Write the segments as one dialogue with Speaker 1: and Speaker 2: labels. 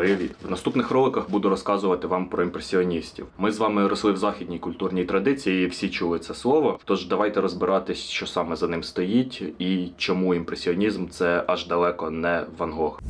Speaker 1: Привіт! В наступних роликах буду розказувати вам про імпресіоністів. Ми з вами росли в західній культурній традиції, і всі чули це слово. Тож давайте розбиратись, що саме за ним стоїть і чому імпресіонізм це аж далеко не Ван Гог.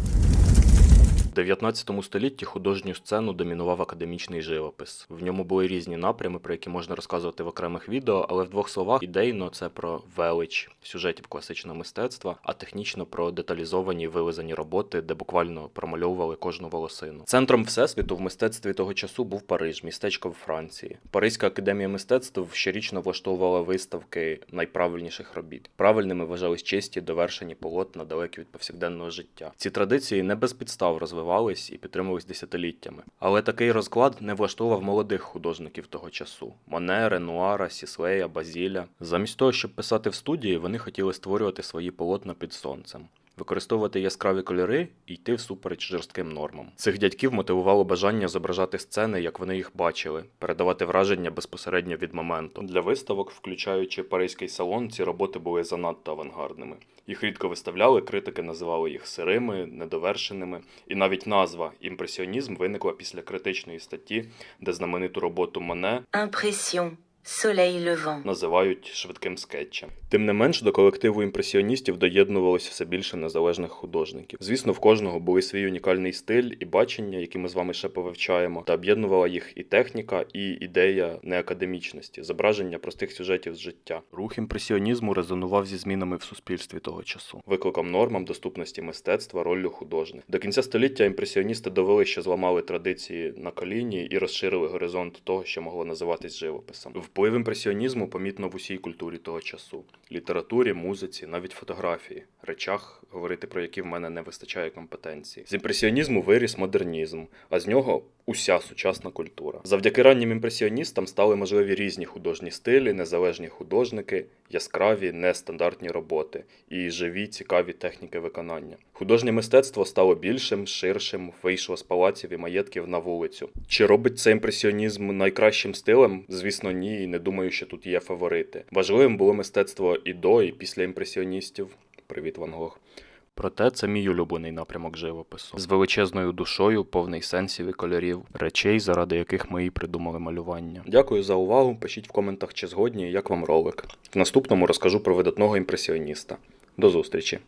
Speaker 1: В 19 столітті художню сцену домінував академічний живопис. В ньому були різні напрями, про які можна розказувати в окремих відео, але в двох словах ідейно це про велич сюжетів класичного мистецтва, а технічно про деталізовані вилизані роботи, де буквально промальовували кожну волосину. Центром всесвіту в мистецтві того часу був Париж, містечко в Франції. Паризька академія мистецтв щорічно влаштовувала виставки найправильніших робіт. Правильними вважались чисті довершені полотна далекі від повсякденного життя. Ці традиції не без підстав розвивались і підтримувались десятиліттями. Але такий розклад не влаштовував молодих художників того часу: Моне, Ренуара, Сіслея, Базіля. Замість того, щоб писати в студії, вони хотіли створювати свої полотна під сонцем. Використовувати яскраві кольори і йти всупереч жорстким нормам. Цих дядьків мотивувало бажання зображати сцени, як вони їх бачили, передавати враження безпосередньо від моменту. Для виставок, включаючи паризький салон, ці роботи були занадто авангардними. Їх рідко виставляли, критики називали їх сирими, недовершеними, і навіть назва імпресіонізм виникла після критичної статті, де знамениту роботу Моне
Speaker 2: Impression, soleil levant.
Speaker 1: називають швидким скетчем. Тим не менш, до колективу імпресіоністів доєднувалося все більше незалежних художників. Звісно, в кожного були свій унікальний стиль і бачення, які ми з вами ще повивчаємо, та об'єднувала їх і техніка, і ідея неакадемічності, зображення простих сюжетів з життя. Рух імпресіонізму резонував зі змінами в суспільстві того часу, викликом нормам доступності мистецтва, роллю художник. До кінця століття імпресіоністи довели, що зламали традиції на коліні і розширили горизонт того, що могло називатись живописом. Вплив імпресіонізму помітно в усій культурі того часу: літературі, музиці, навіть фотографії, речах, говорити про які в мене не вистачає компетенції. З імпресіонізму виріс модернізм, а з нього уся сучасна культура. Завдяки раннім імпресіоністам стали можливі різні художні стилі, незалежні художники, яскраві, нестандартні роботи і живі, цікаві техніки виконання. Художнє мистецтво стало більшим, ширшим, вийшло з палаців і маєтків на вулицю. Чи робить це імпресіонізм найкращим стилем? Звісно, ні, і не думаю, що тут є фаворити. Важливим було мистецтво і до, і після імпресіоністів. Привіт, Ван Гог. Проте це мій улюблений напрямок живопису з величезною душою, повний сенсів і кольорів, речей, заради яких ми і придумали малювання. Дякую за увагу. Пишіть в коментах, чи згодні, як вам ролик. В наступному розкажу про видатного імпресіоніста. До зустрічі!